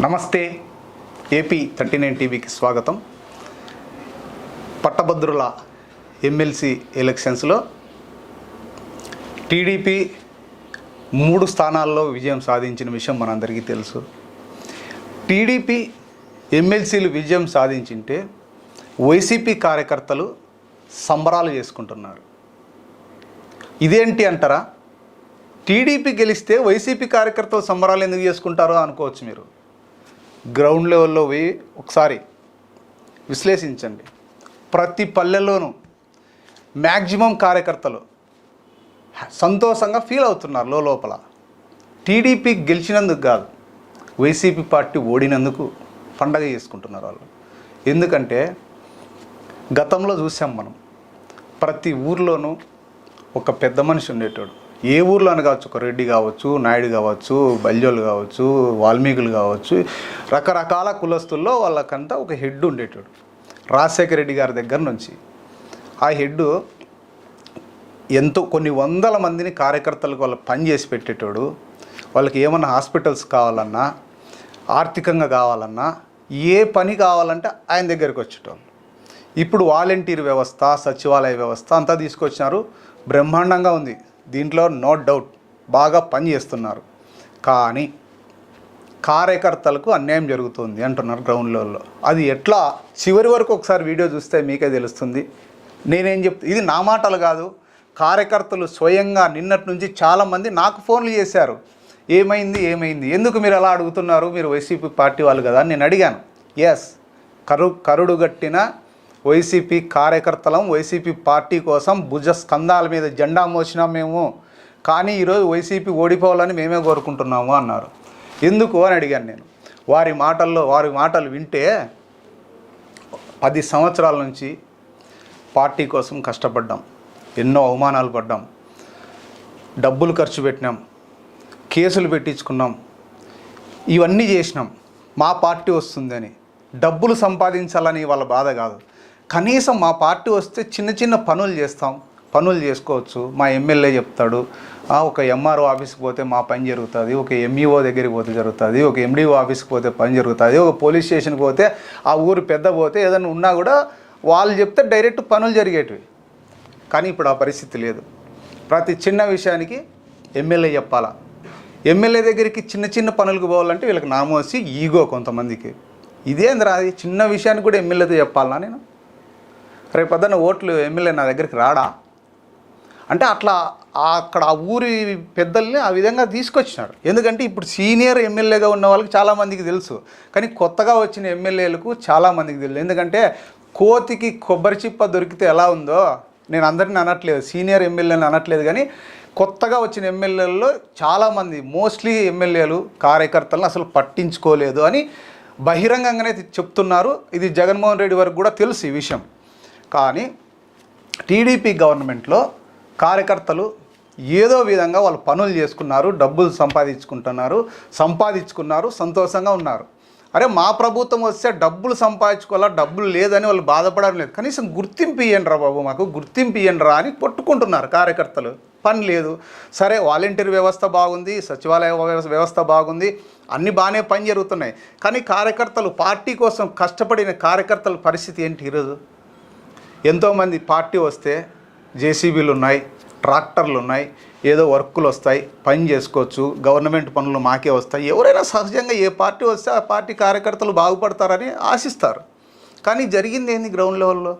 నమస్తే AP thirty nine టీవీకి స్వాగతం. పట్టభద్రుల ఎమ్మెల్సీ ఎలక్షన్స్లో టీడీపీ మూడు స్థానాల్లో విజయం సాధించిన విషయం మనందరికీ తెలుసు. టీడీపీ ఎమ్మెల్సీలు విజయం సాధించింటే వైసీపీ కార్యకర్తలు సంబరాలు చేసుకుంటున్నారు. ఇదేంటి అంటారా? టీడీపీ గెలిస్తే వైసీపీ కార్యకర్తలు సంబరాలు ఎందుకు చేసుకుంటారో అనుకోవచ్చు మీరు. గ్రౌండ్ లెవెల్లో పోయి ఒకసారి విశ్లేషించండి. ప్రతి పల్లెల్లోనూ మ్యాక్సిమం కార్యకర్తలు సంతోషంగా ఫీల్ అవుతున్నారు లోపల. టీడీపీ గెలిచినందుకు కాదు వైసీపీ పార్టీ ఓడినందుకు పండగ చేసుకుంటున్నారు వాళ్ళు. ఎందుకంటే గతంలో చూసాం మనం ప్రతి ఊర్లోనూ ఒక పెద్ద మనిషి ఉండేటోడు. ఏ ఊర్లో అని కావచ్చు. ఒక రెడ్డి కావచ్చు నాయుడు కావచ్చు బల్జోలు కావచ్చు వాల్మీకులు కావచ్చు. రకరకాల కులస్తుల్లో వాళ్ళకంతా ఒక హెడ్ ఉండేటోడు. రాజశేఖర రెడ్డి గారి దగ్గర నుంచి. ఆ హెడ్ ఎంతో కొన్ని వందల మందిని కార్యకర్తలకు వాళ్ళు పని చేసి పెట్టేటోడు. వాళ్ళకి ఏమన్నా హాస్పిటల్స్ కావాలన్నా ఆర్థికంగా కావాలన్నా ఏ పని కావాలంటే ఆయన దగ్గరికి వచ్చేటోళ్ళు. ఇప్పుడు వాలంటీర్ వ్యవస్థ సచివాలయ వ్యవస్థ అంతా తీసుకొచ్చినారు. బ్రహ్మాండంగా ఉంది. దీంట్లో నో డౌట్ బాగా పని చేస్తున్నారు. కానీ కార్యకర్తలకు అన్యాయం జరుగుతుంది అంటున్నారు గ్రౌండ్లలో అది ఎట్లా? చివరి వరకు ఒకసారి వీడియో చూస్తే మీకే తెలుస్తుంది. నేనేం చెప్తా ఇది నా మాటలు కాదు. కార్యకర్తలు స్వయంగా నిన్నటి నుంచి చాలామంది నాకు ఫోన్లు చేశారు. ఏమైంది? ఏమైంది? ఎందుకు మీరు అలా అడుగుతున్నారు? మీరు వైసీపీ పార్టీ వాళ్ళు కదా అని నేను అడిగాను. ఎస్ కరు కరుడుగట్టిన వైసీపీ కార్యకర్తలం వైసీపీ పార్టీ కోసం భుజ స్కంధాల మీద జెండా మోసినాం మేము. కానీ ఈరోజు వైసీపీ ఓడిపోవాలని మేమే కోరుకుంటున్నాము అన్నారు. ఎందుకు అని అడిగాను నేను. వారి మాటల్లో వారి మాటలు వింటే పది సంవత్సరాల నుంచి పార్టీ కోసం కష్టపడ్డాం. ఎన్నో అవమానాలు పడ్డాం. డబ్బులు ఖర్చు పెట్టినాం. కేసులు పెట్టించుకున్నాం. ఇవన్నీ చేసినాం. మా పార్టీ వస్తుందని. డబ్బులు సంపాదించాలని వాళ్ళ బాధ కాదు. కనీసం మా పార్టీ వస్తే చిన్న చిన్న పనులు చేస్తాం. పనులు చేసుకోవచ్చు. మా ఎమ్మెల్యే చెప్తాడు ఒక ఎంఆర్ఓ ఆఫీస్కి పోతే మా పని జరుగుతుంది ఒక ఎంఈఓ దగ్గరికి పోతే జరుగుతుంది ఒక ఎండిఓ ఆఫీస్కి పోతే పని జరుగుతుంది ఒక పోలీస్ స్టేషన్కి పోతే ఆ ఊరు పెద్ద పోతే ఏదైనా ఉన్నా కూడా వాళ్ళు చెప్తే డైరెక్ట్ పనులు జరిగేటివి. కానీ ఇప్పుడు ఆ పరిస్థితి లేదు. ప్రతి చిన్న విషయానికి ఎమ్మెల్యే చెప్పాలా? ఎమ్మెల్యే దగ్గరికి చిన్న చిన్న పనులకు పోవాలంటే వీళ్ళకి నామోసి ఈగో కొంతమందికి. ఇదేంద్రా అది చిన్న విషయానికి కూడా ఎమ్మెల్యేతో చెప్పాలనా నేను? రేపు పొద్దున్న ఓట్లు ఎమ్మెల్యే నా దగ్గరికి రాడా? అంటే అట్లా అక్కడ ఆ ఊరి పెద్దల్ని ఆ విధంగా తీసుకొచ్చినారు ఎందుకంటే ఇప్పుడు సీనియర్ ఎమ్మెల్యేగా ఉన్న వాళ్ళకి చాలామందికి తెలుసు. కానీ కొత్తగా వచ్చిన ఎమ్మెల్యేలకు చాలామందికి తెలుసు. ఎందుకంటే కోతికి కొబ్బరి చిప్ప దొరికితే ఎలా ఉందో నేను అందరిని అనట్లేదు సీనియర్ ఎమ్మెల్యేని అనట్లేదు. కానీ కొత్తగా వచ్చిన ఎమ్మెల్యేలలో చాలామంది మోస్ట్లీ ఎమ్మెల్యేలు కార్యకర్తలను అసలు పట్టించుకోలేదు అని బహిరంగంగానే చెప్తున్నారు. ఇది జగన్మోహన్ రెడ్డి వరకు కూడా తెలుసు ఈ విషయం. కానీ టీడీపీ గవర్నమెంట్లో కార్యకర్తలు ఏదో విధంగా వాళ్ళు పనులు చేసుకున్నారు డబ్బులు సంపాదించుకుంటున్నారు సంపాదించుకున్నారు సంతోషంగా ఉన్నారు. అరే మా ప్రభుత్వం వస్తే డబ్బులు సంపాదించుకోవాలా డబ్బులు లేదని వాళ్ళు బాధపడడం లేదు. కనీసం గుర్తింపు ఇవ్వండి రా బాబు మాకు గుర్తింపు ఇవ్వండి రా అని కొట్టుకుంటున్నారు కార్యకర్తలు. పని లేదు. సరే వాలంటీర్ వ్యవస్థ బాగుంది సచివాలయ వ్యవస్థ- వ్యవస్థ బాగుంది అన్నీ బాగానే పని జరుగుతున్నాయి. కానీ కార్యకర్తలు పార్టీ కోసం కష్టపడిన కార్యకర్తల పరిస్థితి ఏంటి ఈరోజు? ఎంతోమంది పార్టీ వస్తే జేసీబీలు ఉన్నాయి ట్రాక్టర్లు ఉన్నాయి ఏదో వర్కులు వస్తాయి పని చేసుకోవచ్చు గవర్నమెంట్ పనులు మాకే వస్తాయి. ఎవరైనా సహజంగా ఏ పార్టీ వస్తే ఆ పార్టీ కార్యకర్తలు బాగుపడతారని ఆశిస్తారు. కానీ జరిగింది ఏంది గ్రౌండ్ లెవెల్లో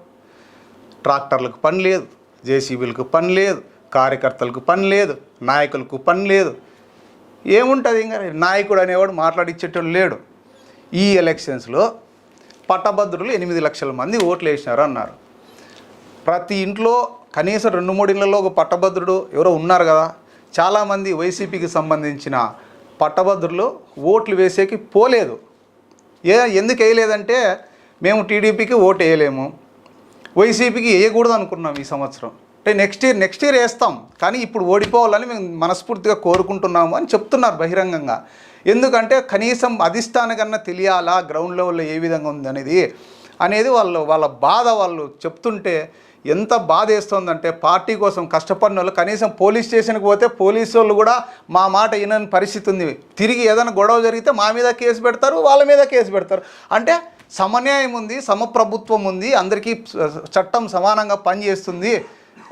ట్రాక్టర్లకు పని లేదు జేసీబీలకు పని లేదు కార్యకర్తలకు పని లేదు నాయకులకు పని లేదు. ఏముంటుంది ఇంకా నాయకుడు అనేవాడు మాట్లాడిచ్చేటోడు లేడు. ఈ ఎలక్షన్స్లో పట్టభద్రులు ఎనిమిది లక్షల మంది ఓట్లు వేసినారు అన్నారు ప్రతి ఇంట్లో కనీసం రెండు మూడు ఇళ్ళలో ఒక పట్టభద్రుడు ఎవరో ఉన్నారు కదా. చాలామంది వైసీపీకి సంబంధించిన పట్టభద్రులు ఓట్లు వేసేకి పోలేదు. ఏ ఎందుకు వేయలేదంటే మేము టీడీపీకి ఓటు వేయలేము. వైసీపీకి వేయకూడదు అనుకున్నాం ఈ సంవత్సరం. అంటే నెక్స్ట్ ఇయర్ నెక్స్ట్ ఇయర్ వేస్తాం. కానీ ఇప్పుడు ఓడిపోవాలని మేము మనస్ఫూర్తిగా కోరుకుంటున్నాము అని చెప్తున్నారు బహిరంగంగా. ఎందుకంటే కనీసం అధిష్టానికన్నా తెలియాలా గ్రౌండ్ లెవెల్లో ఏ విధంగా ఉంది అనేది అనేది వాళ్ళు వాళ్ళ బాధ వాళ్ళు చెప్తుంటే ఎంత బాధ వేస్తుందంటే పార్టీ కోసం కష్టపడిన వాళ్ళు కనీసం పోలీస్ స్టేషన్కి పోతే పోలీసు వాళ్ళు కూడా మా మాట వినని పరిస్థితి ఉంది. తిరిగి ఏదైనా గొడవ జరిగితే మా మీద కేసు పెడతారు వాళ్ళ మీద కేసు పెడతారు. అంటే సమన్యాయం ఉంది సమప్రభుత్వం ఉంది అందరికీ చట్టం సమానంగా పనిచేస్తుంది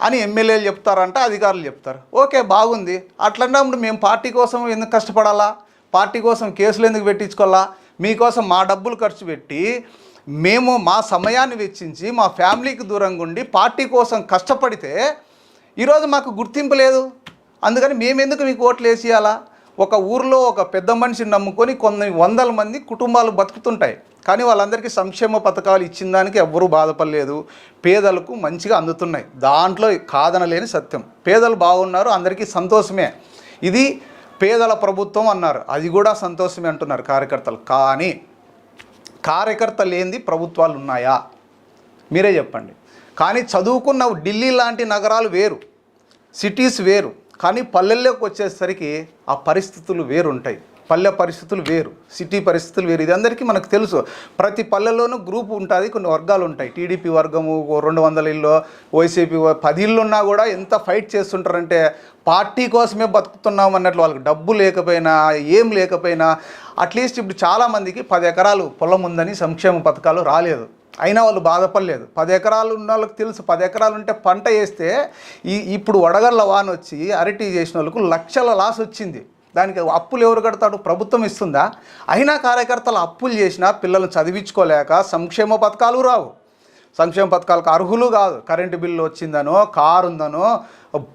అని ఎమ్మెల్యేలు చెప్తారంట అధికారులు చెప్తారు. ఓకే బాగుంది. అట్లన్నప్పుడు మేము పార్టీ కోసం ఎందుకు కష్టపడాలా? పార్టీ కోసం కేసులు ఎందుకు పెట్టించుకోవాలా? మీకోసం మా డబ్బులు ఖర్చు పెట్టి మేము మా సమయాన్ని వెచ్చించి మా ఫ్యామిలీకి దూరంగా ఉండి పార్టీ కోసం కష్టపడితే ఈరోజు మాకు గుర్తింపు లేదు. అందుకని మేమెందుకు మీకు ఓట్లు వేసేయాలా ఒక ఊర్లో ఒక పెద్ద మనిషిని నమ్ముకొని కొన్ని వందల మంది కుటుంబాలు బతుకుతుంటాయి. కానీ వాళ్ళందరికీ సంక్షేమ పథకాలు ఇచ్చిన దానికి ఎవ్వరూ బాధపడలేదు. పేదలకు మంచిగా అందుతున్నాయి. దాంట్లో కాదనలేని సత్యం. పేదలు బాగున్నారు అందరికీ సంతోషమే. ఇది పేదల ప్రభుత్వం అన్నారు. అది కూడా సంతోషమే అంటున్నారు కార్యకర్తలు. కానీ కార్యకర్త లేనిది ప్రభుత్వాలు ఉన్నాయా మీరే చెప్పండి. కానీ చదువుకున్న ఢిల్లీ లాంటి నగరాలు వేరు సిటీస్ వేరు కానీ పల్లెల్లోకి వచ్చేసరికి ఆ పరిస్థితులు వేరు ఉంటాయి పల్లె పరిస్థితులు వేరు సిటీ పరిస్థితులు వేరు. ఇది అందరికీ మనకు తెలుసు. ప్రతి పల్లెలోనూ గ్రూప్ ఉంటుంది కొన్ని వర్గాలు ఉంటాయి. టీడీపీ వర్గము రెండు వందల ఇల్లు వైసీపీ పది ఇళ్ళు ఉన్నా కూడా ఎంత ఫైట్ చేస్తుంటారంటే పార్టీ కోసమే బతుకుతున్నాం అన్నట్లు వాళ్ళకి డబ్బు లేకపోయినా ఏం లేకపోయినా అట్లీస్ట్ ఇప్పుడు చాలామందికి పది ఎకరాలు పొలం ఉందని సంక్షేమ పథకాలు రాలేదు. అయినా వాళ్ళు బాధపడలేదు. పది ఎకరాలు ఉన్న వాళ్ళకి తెలుసు. పది ఎకరాలు ఉంటే పంట వేస్తే ఈ ఇప్పుడు వడగళ్ళ వాన వచ్చి అరటి చేసిన వాళ్ళకు లక్షల లాస్ వచ్చింది. దానికి అప్పులు ఎవరు కడతాడు ప్రభుత్వం ఇస్తుందా? అయినా కార్యకర్తలు అప్పులు చేసినా పిల్లల్ని చదివించుకోలేక సంక్షేమ పథకాలు రావు. సంక్షేమ పథకాలకు అర్హులు కాదు. కరెంటు బిల్లు వచ్చిందనో కారు ఉందనో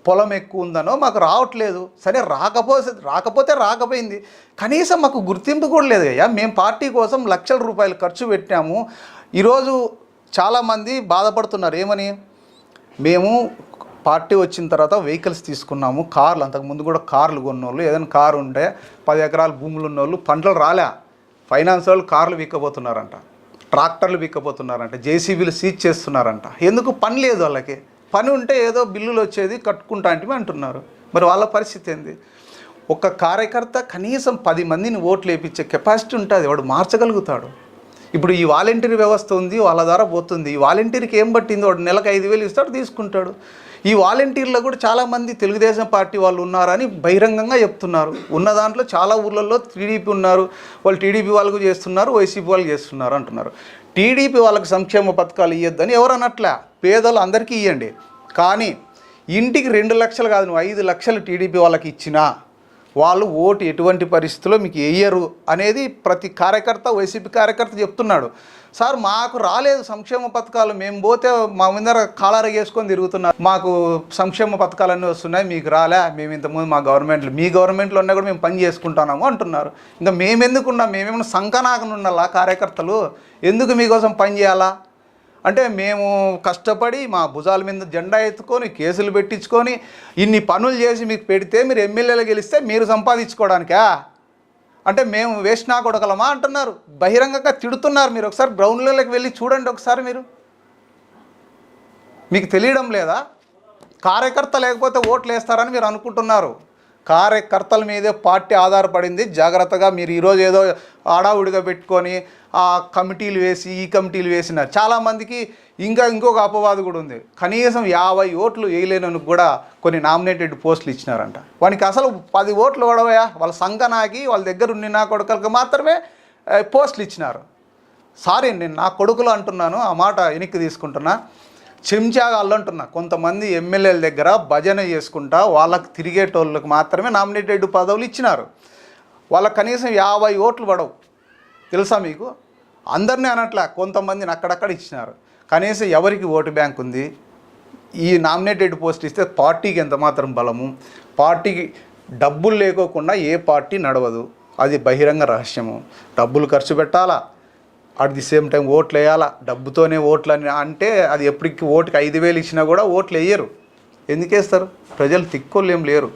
పొలం ఎక్కువ ఉందనో మాకు రావట్లేదు. సరే రాకపోతే రాకపోతే రాకపోయింది. కనీసం మాకు గుర్తింపు కూడా లేదు అయ్యా. మేము పార్టీ కోసం లక్షల రూపాయలు ఖర్చు పెట్టాము ఈరోజు చాలామంది బాధపడుతున్నారు. ఏమని? మేము పార్టీ వచ్చిన తర్వాత వెహికల్స్ తీసుకున్నాము కార్లు అంతకుముందు కూడా కార్లు కొన్నోళ్ళు ఏదైనా కారు ఉంటే పది ఎకరాల భూములు ఉన్నోళ్ళు పంటలు రాలే. ఫైనాన్స్ వాళ్ళు కార్లు విక్కబోతున్నారంట ట్రాక్టర్లు విక్కబోతున్నారంట జేసీబీలు సీజ్ చేస్తున్నారంట. ఎందుకు? పని లేదు వాళ్ళకి. పని ఉంటే ఏదో బిల్లులు వచ్చేది కట్టుకుంటా అంటే అంటున్నారు. మరి వాళ్ళ పరిస్థితి ఏంది? ఒక కార్యకర్త కనీసం పది మందిని ఓట్లు వేయించే కెపాసిటీ ఉంటుంది వాడు మార్చగలుగుతాడు. ఇప్పుడు ఈ వాలంటీర్ వ్యవస్థ ఉంది వాళ్ళ ద్వారా పోతుంది. ఈ వాలంటీర్కి ఏం పట్టింది? వాడు నెలకు ఐదు వేలు ఇస్తాడు తీసుకుంటాడు. ఈ వాలంటీర్లో కూడా చాలామంది తెలుగుదేశం పార్టీ వాళ్ళు ఉన్నారని బహిరంగంగా చెప్తున్నారు. ఉన్న దాంట్లో చాలా ఊర్లలో టీడీపీ ఉన్నారు. వాళ్ళు టీడీపీ వాళ్ళకు చేస్తున్నారు వైసీపీ వాళ్ళు చేస్తున్నారు అంటున్నారు. టీడీపీ వాళ్ళకి సంక్షేమ పథకాలు ఇవ్వద్దని ఎవరు అనట్లే? పేదలు అందరికీ ఇవ్వండి కానీ ఇంటికి రెండు లక్షలు కాదు నువ్వు ఐదు లక్షలు టీడీపీ వాళ్ళకి ఇచ్చినా వాళ్ళు ఓటు ఎటువంటి పరిస్థితుల్లో మీకు వేయరు అనేది ప్రతి కార్యకర్త వైసీపీ కార్యకర్త చెప్తున్నాడు. సార్ మాకు రాలేదు సంక్షేమ పథకాలు. మేము పోతే మా ముందర కాలర వేసుకొని తిరుగుతున్నారు. మాకు సంక్షేమ పథకాలు అన్నీ వస్తున్నాయి. మీకు రాలే. మేము ఇంతకుముందు మా గవర్నమెంట్లో మీ గవర్నమెంట్లో ఉన్నా కూడా మేము పని చేసుకుంటున్నాము అంటున్నారు. ఇంకా మేము మేమేమన్నా మేమేమైనా కార్యకర్తలు? ఎందుకు మీకోసం పని చేయాలా? అంటే మేము కష్టపడి మా భుజాల మీద జెండా ఎత్తుకొని కేసులు పెట్టించుకొని ఇన్ని పనులు చేసి మీకు పెడితే మీరు ఎమ్మెల్యేలు గెలిస్తే మీరు సంపాదించుకోవడానికా? అంటే మేము వేసినా కొడగలమా అంటున్నారు. బహిరంగంగా తిడుతున్నారు మీరు. ఒకసారి గ్రౌండ్లలోకి వెళ్ళి చూడండి ఒకసారి మీరు. మీకు తెలియడం లేదా? కార్యకర్త లేకపోతే ఓట్లు వేస్తారని మీరు అనుకుంటున్నారు. కార్యకర్తల మీదే పార్టీ ఆధారపడింది. జాగ్రత్తగా మీరు ఈరోజు ఏదో ఆడావుడిగా పెట్టుకొని ఆ కమిటీలు వేసి ఈ కమిటీలు వేసినారు చాలామందికి ఇంకా ఇంకొక అపవాదు కూడా ఉంది. కనీసం యాభై ఓట్లు వేయలేనని కూడా కొన్ని నామినేటెడ్ పోస్టులు ఇచ్చినారంట. వానికి అసలు పది ఓట్లు ఓడవయా వాళ్ళ సంఘ నాకి వాళ్ళ దగ్గర ఉండి నా కొడుకులకు మాత్రమే పోస్టులు ఇచ్చినారు. సారీ నేను నా కొడుకులు అంటున్నాను ఆ మాట వెనక్కి తీసుకుంటున్నా. చెంచాగాళ్ళు అంటున్నా. కొంతమంది ఎమ్మెల్యేల దగ్గర భజన చేసుకుంటా వాళ్ళకి తిరిగేటోళ్ళకి మాత్రమే నామినేటెడ్ పదవులు ఇచ్చినారు. వాళ్ళకి కనీసం యాభై ఓట్లు పడవు. తెలుసా మీకు? అందరినీ అనట్లే కొంతమందిని అక్కడక్కడ ఇచ్చినారు. కనీసం ఎవరికి ఓటు బ్యాంక్ ఉంది? ఈ నామినేటెడ్ పోస్ట్ ఇస్తే పార్టీకి ఎంత మాత్రం బలము? పార్టీకి డబ్బులు లేకోకుండా ఏ పార్టీ నడవదు? అది బహిరంగ రహస్యము. డబ్బులు ఖర్చు పెట్టాలా? అట్ ది సేమ్ టైం ఓట్లు వేయాలా? డబ్బుతోనే ఓట్లు అని అంటే అది ఎప్పటికి ఓటుకి ఐదు వేలు ఇచ్చినా కూడా ఓట్లు వేయరు. ఎందుకేస్తారు ప్రజలు తిక్కోళ్ళు ఏం లేరు.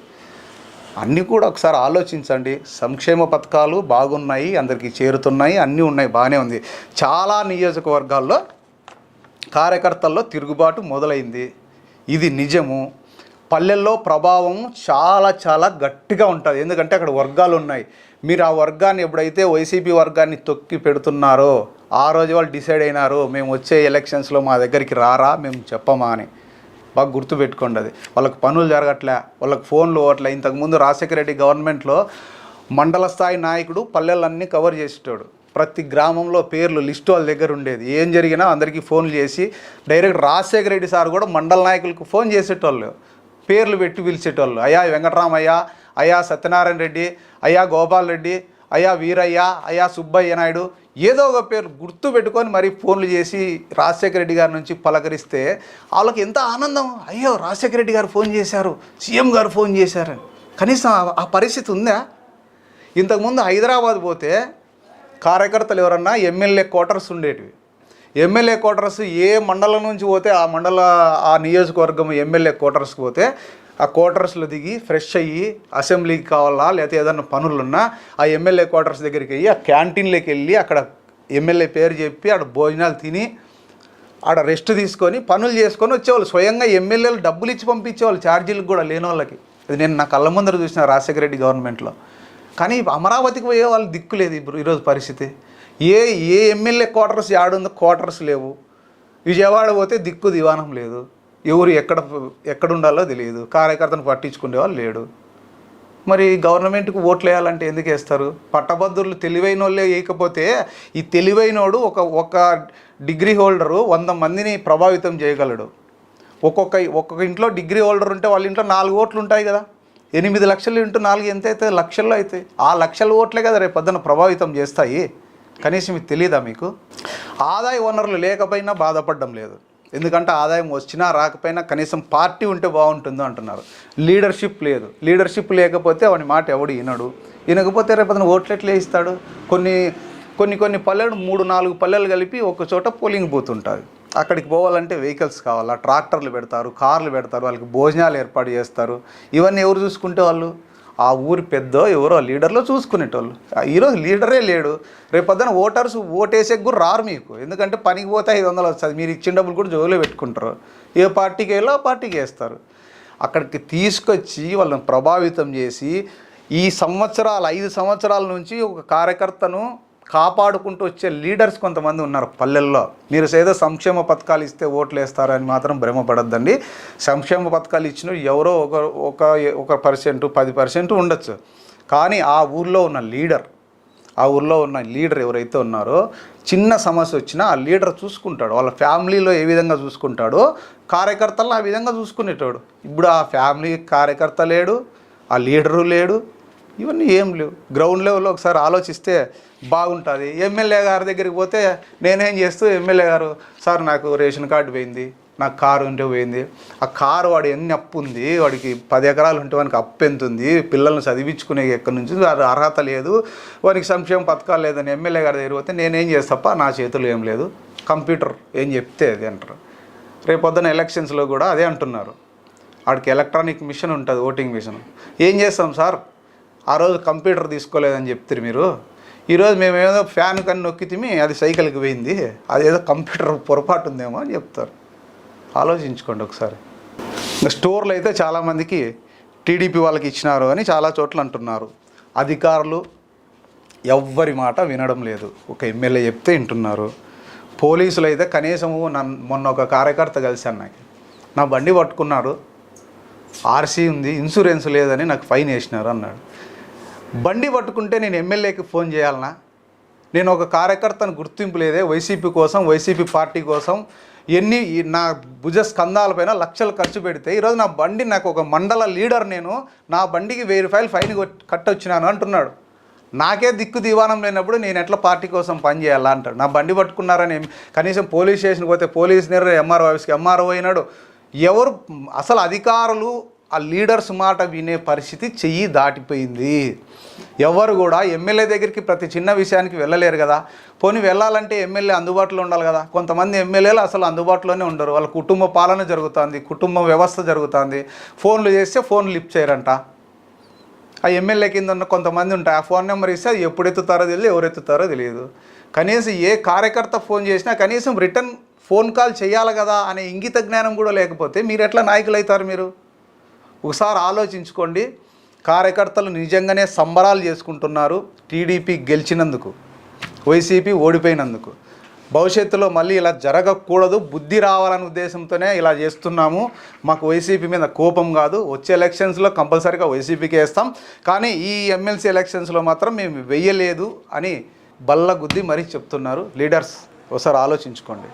అన్నీ కూడా ఒకసారి ఆలోచించండి. సంక్షేమ పథకాలు బాగున్నాయి అందరికీ చేరుతున్నాయి అన్నీ ఉన్నాయి బాగానే ఉంది. చాలా నియోజకవర్గాల్లో కార్యకర్తల్లో తిరుగుబాటు మొదలైంది. ఇది నిజము. పల్లెల్లో ప్రభావం చాలా చాలా గట్టిగా ఉంటుంది. ఎందుకంటే అక్కడ వర్గాలు ఉన్నాయి. మీరు ఆ వర్గాన్ని ఎప్పుడైతే వైసీపీ వర్గాన్ని తొక్కి పెడుతున్నారో ఆ రోజు వాళ్ళు డిసైడ్ అయినారు మేము వచ్చే ఎలక్షన్స్లో మా దగ్గరికి రారా మేము చెప్పమా అని. బాగా గుర్తుపెట్టుకోండి అది. వాళ్ళకి పనులు జరగట్లే వాళ్ళకి ఫోన్లు ఓట్లే ఇంతకుముందు రాజశేఖర రెడ్డి గవర్నమెంట్లో మండల స్థాయి నాయకుడు పల్లెలన్నీ కవర్ చేసేటోడు. ప్రతి గ్రామంలో పేర్లు లిస్టు వాళ్ళ దగ్గర ఉండేది. ఏం జరిగినా అందరికీ ఫోన్లు చేసి డైరెక్ట్ రాజశేఖర రెడ్డి సార్ కూడా మండల నాయకులకు ఫోన్ చేసేటోళ్ళు. పేర్లు పెట్టి పిలిచేటోళ్ళు. అయ్యా వెంకటరామయ్య అయ్యా సత్యనారాయణ రెడ్డి అయ్యా గోపాల్ రెడ్డి అయ్యా వీరయ్య అయ్యా సుబ్బయ్య నాయుడు ఏదో ఒక పేరు గుర్తు పెట్టుకొని మరి ఫోన్లు చేసి రాజశేఖర రెడ్డి గారి నుంచి పలకరిస్తే వాళ్ళకి ఎంత ఆనందం. అయ్యో రాజశేఖర రెడ్డి గారు ఫోన్ చేశారు సీఎం గారు ఫోన్ చేశారని. కనీసం ఆ- ఆ పరిస్థితి ఉందా? ఇంతకుముందు హైదరాబాద్ పోతే కార్యకర్తలు ఎవరన్నా ఎమ్మెల్యే క్వార్టర్స్ ఉండేటివి. ఎమ్మెల్యే క్వార్టర్స్ ఏ మండలం నుంచి పోతే ఆ మండల ఆ నియోజకవర్గం ఎమ్మెల్యే క్వార్టర్స్కి పోతే ఆ క్వార్టర్స్లో దిగి ఫ్రెష్ అయ్యి అసెంబ్లీకి కావాలా లేకపోతే ఏదైనా పనులున్నా ఆ ఎమ్మెల్యే క్వార్టర్స్ దగ్గరికి వెళ్ళి ఆ క్యాంటీన్లోకి వెళ్ళి అక్కడ ఎమ్మెల్యే పేరు చెప్పి ఆడ భోజనాలు తిని ఆడ రెస్ట్ తీసుకొని పనులు చేసుకొని వచ్చేవాళ్ళు. స్వయంగా ఎమ్మెల్యేలు డబ్బులు ఇచ్చి పంపించేవాళ్ళు. ఛార్జీలకు కూడా లేని వాళ్ళకి. ఇది నేను నా కళ్ళ ముందర చూసిన రాజశేఖర రెడ్డి గవర్నమెంట్లో. కానీ అమరావతికి పోయే వాళ్ళు దిక్కు లేదు ఇప్పుడు ఈరోజు పరిస్థితి. ఏ ఏ ఎమ్మెల్యే క్వార్టర్స్ యాడుందో క్వార్టర్స్ లేవు. విజయవాడ పోతే దిక్కు దివానం లేదు. ఎవరు ఎక్కడ ఎక్కడ ఉండాలో తెలియదు. కార్యకర్తను పట్టించుకునే వాళ్ళు లేడు. మరి గవర్నమెంట్కి ఓట్లు వేయాలంటే ఎందుకు వేస్తారు? పట్టభద్రులు తెలివైన వాళ్ళే వేయకపోతే ఈ తెలివైనోడు ఒక ఒక డిగ్రీ హోల్డరు వంద మందిని ప్రభావితం చేయగలడు. ఒక్కొక్క ఒక్కొక్క ఇంట్లో డిగ్రీ హోల్డర్ ఉంటే వాళ్ళ ఇంట్లో నాలుగు ఓట్లు ఉంటాయి కదా. ఎనిమిది లక్షలు ఇంటూ నాలుగు ఎంత అవుతాయి లక్షల్లో అవుతాయి ఆ లక్షల ఓట్లే కదా రేపు పొద్దున ప్రభావితం చేస్తాయి. కనీసం మీకు తెలియదా మీకు? ఆదాయ వనరులు లేకపోయినా బాధపడడం లేదు. ఎందుకంటే ఆదాయం వచ్చినా రాకపోయినా కనీసం పార్టీ ఉంటే బాగుంటుందో అంటున్నారు. లీడర్షిప్ లేదు. లీడర్షిప్ లేకపోతే వాడి మాట ఎవడు వినడు. వినకపోతే రేపు అతను ఓట్లు ఎట్లా ఇస్తాడు కొన్ని కొన్ని కొన్ని పల్లెలు మూడు నాలుగు పల్లెలు కలిపి ఒక చోట పోలింగ్ బూత్ అక్కడికి పోవాలంటే వెహికల్స్ కావాలా? ట్రాక్టర్లు పెడతారు కార్లు పెడతారు వాళ్ళకి భోజనాలు ఏర్పాటు చేస్తారు. ఇవన్నీ ఎవరు చూసుకుంటే వాళ్ళు? ఆ ఊరి పెద్ద ఎవరో లీడర్లో చూసుకునేటోళ్ళు. ఈరోజు లీడరే లేడు. రేపు పొద్దున ఓటర్స్ ఓటేసే కూడా రారు మీకు. ఎందుకంటే పనికి పోతే ఐదు వందలు వస్తుంది. మీరు ఇచ్చిన డబ్బులు కూడా జోలో పెట్టుకుంటారు. ఏ పార్టీకి వెళ్ళో ఆ పార్టీకి వేస్తారు. అక్కడికి తీసుకొచ్చి వాళ్ళని ప్రభావితం చేసి ఈ సంవత్సరాలు ఐదు సంవత్సరాల నుంచి ఒక కార్యకర్తను కాపాడుకుంటూ వచ్చే లీడర్స్ కొంతమంది ఉన్నారు పల్లెల్లో. మీరు ఏదో సంక్షేమ పథకాలు ఇస్తే ఓట్లు వేస్తారని మాత్రం భ్రమపడద్దండి. సంక్షేమ పథకాలు ఇచ్చిన ఎవరో ఒక ఒక ఒక పర్సెంట్ పది పర్సెంట్ ఉండొచ్చు. కానీ ఆ ఊర్లో ఉన్న లీడర్ ఆ ఊర్లో ఉన్న లీడర్ ఎవరైతే ఉన్నారో చిన్న సమస్య వచ్చినా ఆ లీడర్ చూసుకుంటాడు. వాళ్ళ ఫ్యామిలీలో ఏ విధంగా చూసుకుంటాడో కార్యకర్తలను ఆ విధంగా చూసుకునేటోడు. ఇప్పుడు ఆ ఫ్యామిలీ కార్యకర్త లేడు ఆ లీడరు లేడు ఇవన్నీ ఏం లేవు. గ్రౌండ్ లెవెల్లో ఒకసారి ఆలోచిస్తే బాగుంటుంది. ఎమ్మెల్యే గారి దగ్గరికి పోతే నేనేం చేస్తూ ఎమ్మెల్యే గారు సార్ నాకు రేషన్ కార్డు పోయింది నాకు కారు ఉంటే పోయింది. ఆ కారు వాడు ఎన్ని అప్పు ఉంది? వాడికి పది ఎకరాలు ఉంటే వానికి అప్పు ఎంత ఉంది? పిల్లల్ని చదివించుకునే ఎక్కడి నుంచి వాడి అర్హత లేదు. వానికి సంక్షేమ పథకాలు లేదని ఎమ్మెల్యే గారి దగ్గర పోతే నేనేం చేస్తాప్ప నా చేతుల్లో ఏం లేదు. కంప్యూటర్ ఏం చెప్తే అది అంటారు. రేపు ఎలక్షన్స్లో కూడా అదే అంటున్నారు. వాడికి ఎలక్ట్రానిక్ మిషన్ ఉంటుంది ఓటింగ్ మిషన్ ఏం చేస్తాం సార్ ఆ రోజు కంప్యూటర్ తీసుకోలేదని చెప్తారు మీరు. ఈరోజు మేము ఏదో ఫ్యాన్ కన్ను నొక్కితిమి అది సైకిల్కి పోయింది. అదేదో కంప్యూటర్ పొరపాటు ఉందేమో అని చెప్తారు. ఆలోచించుకోండి ఒకసారి. ఇంకా స్టోర్లు అయితే చాలామందికి టీడీపీ వాళ్ళకి ఇచ్చినారు అని చాలా చోట్ల అంటున్నారు. అధికారులు ఎవ్వరి మాట వినడం లేదు. ఒక ఎమ్మెల్యే చెప్తే వింటున్నారు. పోలీసులు అయితే కనీసము నన్ను మొన్న ఒక కార్యకర్త కలిశాను నాకు. నా బండి పట్టుకున్నారు ఆర్సీ ఉంది ఇన్సూరెన్స్ లేదని నాకు ఫైన్ వేసినారు అన్నాడు. బండి పట్టుకుంటే నేను ఎమ్మెల్యేకి ఫోన్ చేయాలనా? నేను ఒక కార్యకర్తను గుర్తింపు లేదే వైసీపీ కోసం వైసీపీ పార్టీ కోసం ఎన్ని నా భుజ స్కందాలపైన లక్షలు ఖర్చు పెడితే ఈరోజు నా బండి నాకు ఒక మండల లీడర్ నేను నా బండికి వెయ్యి రూపాయలు ఫైన్ కొట్- కట్టొచ్చినాను అంటున్నాడు. నాకే దిక్కు దివానం లేనప్పుడు నేను ఎట్లా పార్టీ కోసం పని చేయాలా అంటాడు. నా బండి పట్టుకున్నారని కనీసం పోలీస్ స్టేషన్కి పోతే పోలీస్ నేరు ఎంఆర్ఓ ఆఫీస్కి ఎంఆర్ఓ అయినాడు. ఎవరు అసలు అధికారులు ఆ లీడర్స్ మాట వినే పరిస్థితి చెయ్యి దాటిపోయింది. ఎవరు కూడా ఎమ్మెల్యే దగ్గరికి ప్రతి చిన్న విషయానికి వెళ్ళలేరు కదా. పోనీ వెళ్ళాలంటే ఎమ్మెల్యే అందుబాటులో ఉండాలి కదా. కొంతమంది ఎమ్మెల్యేలు అసలు అందుబాటులోనే ఉండరు. వాళ్ళ కుటుంబ పాలన జరుగుతుంది కుటుంబ వ్యవస్థ జరుగుతుంది. ఫోన్లు చేస్తే ఫోన్ లిఫ్ట్ చేయరంట. ఆ ఎమ్మెల్యే కింద ఉన్న కొంతమంది ఉంటాయి ఆ ఫోన్ నెంబర్ ఇస్తే అది ఎప్పుడు ఎత్తుతారో తెలియదు ఎవరు ఎత్తుతారో తెలియదు. కనీసం ఏ కార్యకర్త ఫోన్ చేసినా కనీసం రిటర్న్ ఫోన్ కాల్ చేయాలి కదా అనే ఇంగిత జ్ఞానం కూడా లేకపోతే మీరు ఎట్లా నాయకులు అవుతారు మీరు? ఒకసారి ఆలోచించుకోండి. కార్యకర్తలు నిజంగానే సంబరాలు చేసుకుంటున్నారు టీడీపీ గెలిచినందుకు వైసీపీ ఓడిపోయినందుకు. భవిష్యత్తులో మళ్ళీ ఇలా జరగకూడదు బుద్ధి రావాలనే ఉద్దేశంతోనే ఇలా చేస్తున్నాము. మాకు వైసీపీ మీద కోపం కాదు. వచ్చే ఎలక్షన్స్లో కంపల్సరీగా వైసీపీకి వేస్తాం. కానీ ఈ ఎమ్మెల్సీ ఎలక్షన్స్లో మాత్రం మేము వెయ్యలేదు అని బల్ల గుద్ది మరీ చెప్తున్నారు. లీడర్స్ ఒకసారి ఆలోచించుకోండి.